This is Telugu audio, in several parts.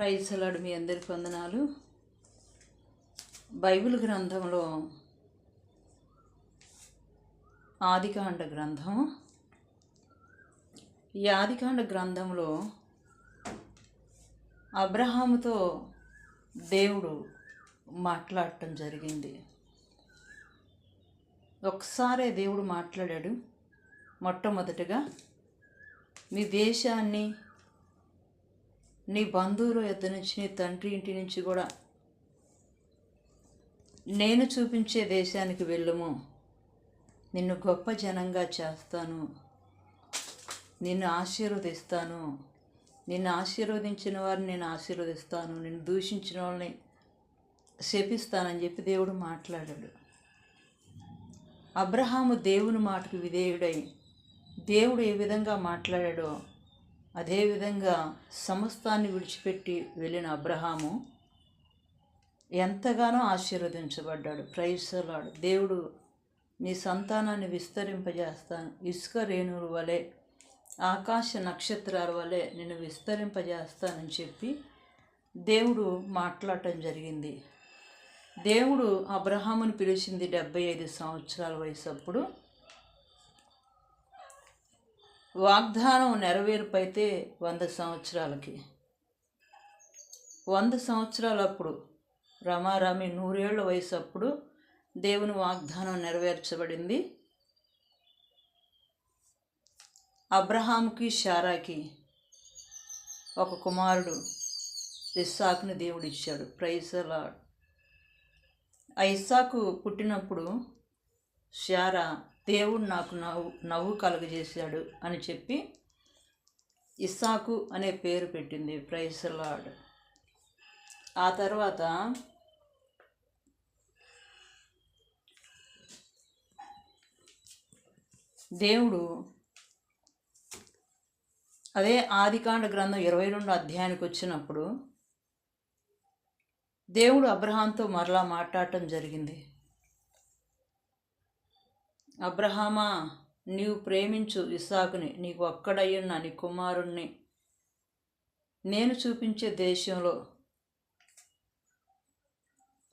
ప్రైసలాడు మీ అందరికి వందనాలు. బైబిల్ గ్రంథంలో ఆదికాండ గ్రంథం. ఈ ఆదికాండ గ్రంథంలో అబ్రహాముతో దేవుడు మాట్లాడటం జరిగింది. ఒకసారే దేవుడు మాట్లాడాడు మొట్టమొదటగా మీ దేశాన్ని నీ బంధువుల యొద్ద నుంచి నీ తండ్రి ఇంటి నుంచి కూడా నేను చూపించే దేశానికి వెళ్ళము. నిన్ను గొప్ప జనంగా చేస్తాను. నిన్ను ఆశీర్వదిస్తాను. నిన్ను ఆశీర్వదించిన వారిని నేను ఆశీర్వదిస్తాను. నిన్ను దూషించిన వాళ్ళని శపిస్తానని చెప్పి దేవుడు మాట్లాడాడు. అబ్రహాము దేవుని మాటకు విధేయుడై దేవుడు ఏ విధంగా మాట్లాడాడో అదేవిధంగా సమస్తాన్ని విడిచిపెట్టి వెళ్ళిన అబ్రహాము ఎంతగానో ఆశీర్వదించబడ్డాడు. ప్రైసలాడు దేవుడు నీ సంతానాన్ని విస్తరింపజేస్తాను ఇసుక రేణువుల వలె ఆకాశ నక్షత్రాల వలె నేను విస్తరింపజేస్తానని చెప్పి దేవుడు మాట్లాడటం జరిగింది. దేవుడు అబ్రహాముని పిలిచింది డెబ్బై ఐదు సంవత్సరాల వయసు అప్పుడు వాగ్దానం నెరవేర్పైతే వంద సంవత్సరాలకి. వంద సంవత్సరాలప్పుడు రమారామి నూరేళ్ళ వయసు అప్పుడు దేవుని వాగ్దానం నెరవేర్చబడింది. అబ్రహాంకి షారాకి ఒక కుమారుడు ఇస్సాకుని దేవుడు ఇచ్చాడు ప్రైజలాడ్ ఆ ఇస్సాకు పుట్టినప్పుడు షారా దేవుడు నాకు నవ్వు నవ్వు కలుగజేశాడు అని చెప్పి ఇస్సాకు అనే పేరు పెట్టింది. ప్రైసలాడ్ ఆ తర్వాత దేవుడు అదే ఆదికాండ గ్రంథం ఇరవై రెండు అధ్యాయానికి వచ్చినప్పుడు దేవుడు అబ్రహాంతో మరలా మాట్లాడటం జరిగింది. అబ్రహామా నీవు ప్రేమించు ఇసాకుని నీకు ఒక్కడయ్యున్న నీ కుమారుణ్ణి. నేను చూపించే దేశంలో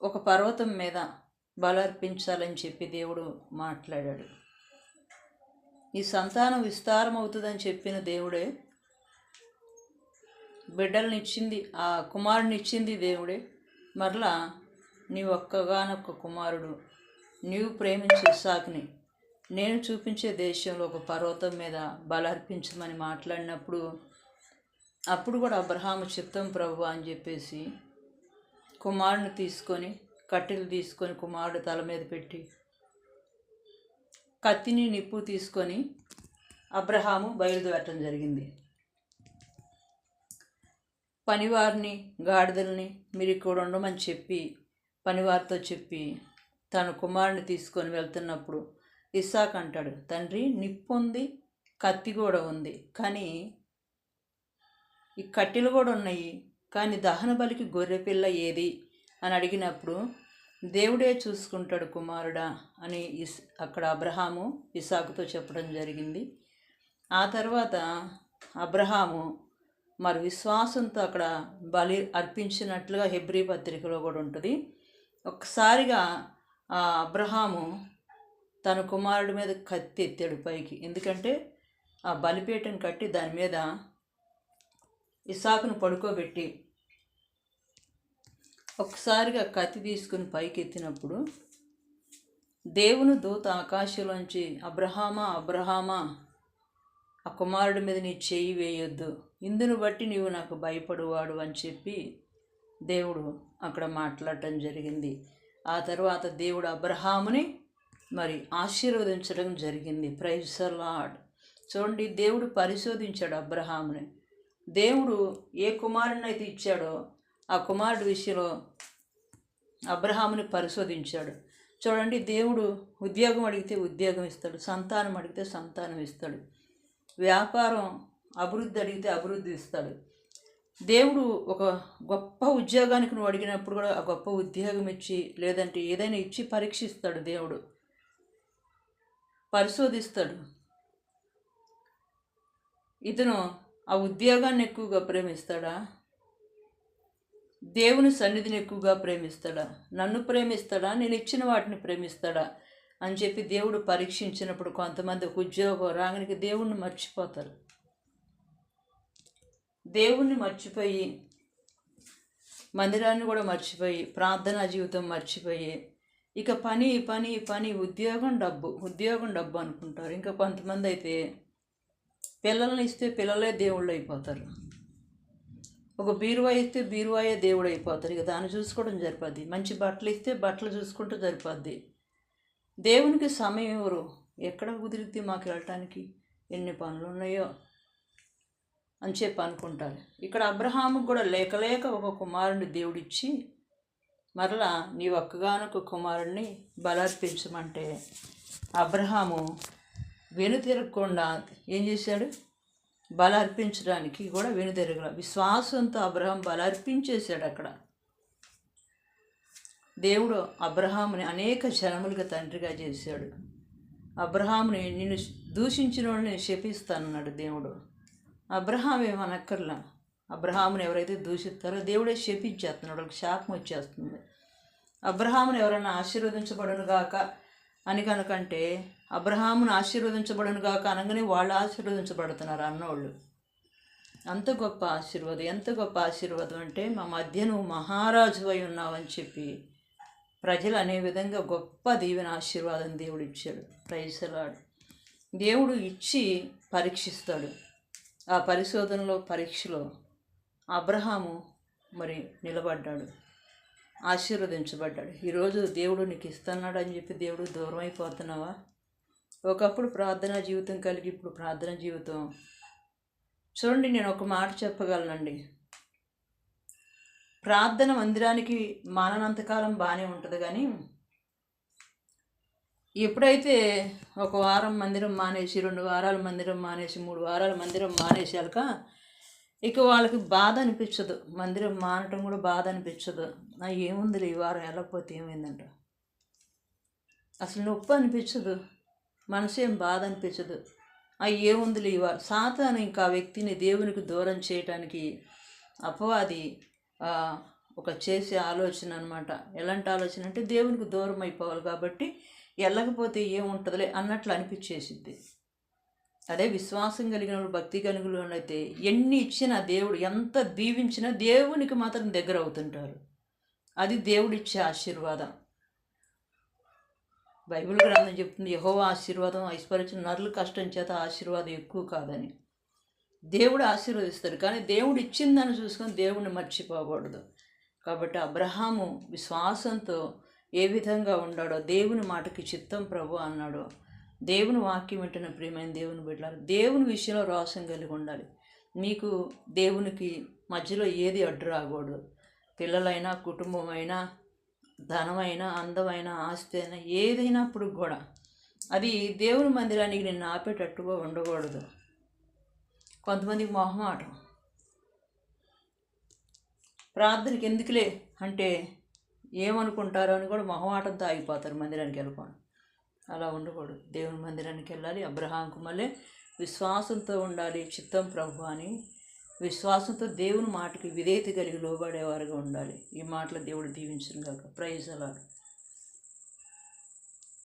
ఒక పర్వతం మీద బలర్పించాలని చెప్పి దేవుడు మాట్లాడాడు. ఈ సంతానం విస్తారం అవుతుందని చెప్పిన దేవుడే బిడ్డల్ని ఇచ్చింది ఆ కుమారునిచ్చింది దేవుడే. మరలా నీ ఒక్కగానొక్క కుమారుడు నీవు ప్రేమించే ఇసాకుని నేను చూపించే దేశంలో ఒక పర్వతం మీద బలర్పించమని మాట్లాడినప్పుడు అప్పుడు కూడా అబ్రహాము చిత్తం ప్రభు అని చెప్పేసి కుమారుని తీసుకొని కట్టెలు తీసుకొని కుమారుడు తల మీద పెట్టి కత్తిని నిప్పు తీసుకొని అబ్రహాము బయలుదేరటం జరిగింది. పనివారిని గాడిదల్ని మీరు ఇక్కడ ఉండమని చెప్పి పనివారితో చెప్పి తన కుమారుని తీసుకొని వెళ్తున్నప్పుడు ఇస్సాక్ అంటాడు. తండ్రి నిప్పు ఉంది కత్తి కూడా ఉంది. కానీ ఈ కట్టెలు కూడా ఉన్నాయి. కానీ దహన బలికి గొర్రెపిల్ల ఏది? అని అడిగినప్పుడు దేవుడే చూసుకుంటాడు కుమారుడా అని ఇస్ అక్కడ అబ్రహాము ఇసాకుతో చెప్పడం జరిగింది. ఆ తర్వాత అబ్రహాము మరి విశ్వాసంతో అక్కడ బలి అర్పించినట్లుగా హెబ్రి పత్రికలో కూడా ఉంటుంది. ఒక్కసారిగా ఆ అబ్రహాము తన కుమారుడి మీద కత్తి ఎత్తాడు పైకి. ఎందుకంటే ఆ బలిపీఠం కట్టి దాని మీద ఇసాకును పడుకోబెట్టి ఒకసారిగా కత్తి తీసుకుని పైకి ఎత్తినప్పుడు దేవుని దూత ఆకాశంలోంచి అబ్రహామా అబ్రహామా ఆ కుమారుడి మీద నీ చేయి వేయొద్దు. ఇందును బట్టి నీవు నాకు భయపడువాడు అని చెప్పి దేవుడు అక్కడ మాట్లాడటం జరిగింది. ఆ తర్వాత దేవుడు అబ్రహాముని మరి ఆశీర్వదించడం జరిగింది. ప్రైజ్ లాడ్ చూడండి దేవుడు పరిశోధించాడు అబ్రహాముని. దేవుడు ఏ కుమారుని అయితే ఇచ్చాడో ఆ కుమారుడి విషయంలో అబ్రహాముని పరిశోధించాడు. చూడండి దేవుడు ఉద్యోగం అడిగితే ఉద్యోగం ఇస్తాడు సంతానం అడిగితే సంతానం ఇస్తాడు వ్యాపారం అభివృద్ధి అడిగితే అభివృద్ధి ఇస్తాడు. దేవుడు ఒక గొప్ప ఉద్యోగానికి నువ్వు అడిగినప్పుడు కూడా ఆ గొప్ప ఉద్యోగం ఇచ్చి లేదంటే ఏదైనా ఇచ్చి పరీక్షిస్తాడు దేవుడు. పరిశోధిస్తాడు. ఇతను ఆ ఉద్యోగాన్ని ఎక్కువగా ప్రేమిస్తాడా? దేవుని సన్నిధిని ఎక్కువగా ప్రేమిస్తాడా? నన్ను ప్రేమిస్తాడా? నేను ఇచ్చిన వాటిని ప్రేమిస్తాడా? అని చెప్పి దేవుడు పరీక్షించినప్పుడు కొంతమంది ఒక ఉద్యోగం రాగానికి దేవుణ్ణి మర్చిపోతారు. దేవుణ్ణి మర్చిపోయి మందిరాన్ని కూడా మర్చిపోయి ప్రార్థనా జీవితం మర్చిపోయి ఇక పని పని పని ఉద్యోగం డబ్బు ఉద్యోగం డబ్బు అనుకుంటారు. ఇంకా కొంతమంది అయితే పిల్లల్ని ఇస్తే పిల్లలే దేవుళ్ళు అయిపోతారు. ఒక బీరువా ఇస్తే బీరువాయే దేవుడు అయిపోతారు. ఇక దాన్ని చూసుకోవడం సరిపోద్ది. మంచి బట్టలు ఇస్తే బట్టలు చూసుకుంటూ సరిపోద్ది. దేవునికి సమయం ఎవరు? ఎక్కడ కుదిరితే మాకు వెళ్ళటానికి? ఎన్ని పనులు ఉన్నాయో అని చెప్పి అనుకుంటారు. ఇక్కడ అబ్రహాముకు కూడా లేక లేక ఒక కుమారుని దేవుడిచ్చి మరలా నీ ఒక్కగానొక కుమారుణ్ణి బలార్పించమంటే అబ్రహాము వెనుతిరగకుండా ఏం చేశాడు? బల అర్పించడానికి కూడా వెనుతిరగల. విశ్వాసంతో అబ్రహాం బల అర్పించేశాడు అక్కడ. దేవుడు అబ్రహాముని అనేక జనములుగా తండ్రిగా చేశాడు. అబ్రహాముని నిన్ను దూషించిన వాళ్ళని శపిస్తానన్నాడు దేవుడు. అబ్రహాం ఏమనక్కర్లా? అబ్రహాముని ఎవరైతే దూషిస్తారో దేవుడే శపించేస్తున్నాడు వాళ్ళకి శాపం వచ్చేస్తుంది. అబ్రహాముని ఎవరైనా ఆశీర్వదించబడును గాక అని కనుకంటే అబ్రహామును ఆశీర్వదించబడును గాక అనగానే వాళ్ళు ఆశీర్వదించబడుతున్నారు అన్నోళ్ళు. అంత గొప్ప ఆశీర్వాదం ఎంత గొప్ప ఆశీర్వాదం అంటే మా మధ్య నువ్వు మహారాజు అయి ఉన్నావని చెప్పి ప్రజలు అనే విధంగా గొప్ప దీవెన ఆశీర్వాదం దేవుడు ఇచ్చాడు ప్రైసలాడు దేవుడు ఇచ్చి పరీక్షిస్తాడు. ఆ పరిశోధనలో పరీక్షలో అబ్రహాము మరి నిలబడ్డాడు ఆశీర్వదించబడ్డాడు. ఈరోజు దేవుడు నీకు ఇస్తున్నాడు అని చెప్పి దేవుడు దూరం అయిపోతున్నావా? ఒకప్పుడు ప్రార్థనా జీవితం కలిగి ఇప్పుడు ప్రార్థన జీవితం. చూడండి నేను ఒక మాట చెప్పగలనండి. ప్రార్థన మందిరానికి మాననంతకాలం బాగానే ఉంటుంది కానీ ఎప్పుడైతే ఒక వారం మందిరం మానేసి రెండు వారాలు మందిరం మానేసి మూడు వారాలు మందిరం మానేసాక ఇక వాళ్ళకి బాధ అనిపించదు. మందిరం మానటం కూడా బాధ అనిపించదు. నా ఏముంది ఈ వారం వెళ్ళకపోతే ఏమైందంట? అసలు నొప్పి అనిపించదు. మనసు ఏం బాధ అనిపించదు. ఆ ఏముందిలే ఈ వారం? సాతాను ఇంకా ఆ వ్యక్తిని దేవునికి దూరం చేయటానికి అపవాది ఒక చేసే ఆలోచన అనమాట ఎలాంటి ఆలోచన అంటే దేవునికి దూరం అయిపోవాలి కాబట్టి వెళ్ళకపోతే ఏముంటుందిలే అన్నట్లు అనిపించేసిద్ది. అదే విశ్వాసం కలిగిన భక్తి కలిగిన అయితే ఎన్ని ఇచ్చినా దేవుడు ఎంత దీవించినా దేవునికి మాత్రం దగ్గర అవుతుంటారు. అది దేవుడిచ్చే ఆశీర్వాదం. బైబిల్ గ్రంథం చెప్తుంది యహో ఆశీర్వాదం ఐశ్వర్యం నరులు కష్టం చేత ఆశీర్వాదం ఎక్కువ కాదని. దేవుడు ఆశీర్వదిస్తాడు కానీ దేవుడు ఇచ్చిందని చూసుకొని దేవుడిని మర్చిపోకూడదు. కాబట్టి అబ్రహాము విశ్వాసంతో ఏ విధంగా ఉండాడో దేవుని మాటకి చిత్తం ప్రభు అన్నాడో. దేవుని వాక్యం వింటున్న ప్రియమైన దేవుని బిడ్డలారు దేవుని విషయంలో రోషం కలిగి ఉండాలి. మీకు దేవునికి మధ్యలో ఏది అడ్డు రాకూడదు. పిల్లలైనా కుటుంబమైనా ధనమైనా అందమైన ఆస్తి అయినా ఏదైనప్పుడు కూడా అది దేవుని మందిరానికి నిన్ను ఆపేటట్టుగా ఉండకూడదు. కొంతమందికి మొహమాటం. ప్రార్థనకి ఎందుకులే? అంటే ఏమనుకుంటారో అని కూడా మొహమాటంతో ఆగిపోతారు మందిరానికి వెళ్ళకుండా. అలా ఉండకూడదు. దేవుని మందిరానికి వెళ్ళాలి అబ్రహాంకు మళ్ళీ విశ్వాసంతో ఉండాలి చిత్తం ప్రభు అని. విశ్వాసంతో దేవుని మాటకి విధేయత కలిగి లోబడేవారుగా ఉండాలి. ఈ మాటలు దేవుడు దీవించిన కాక ప్రైజ్ అలాడు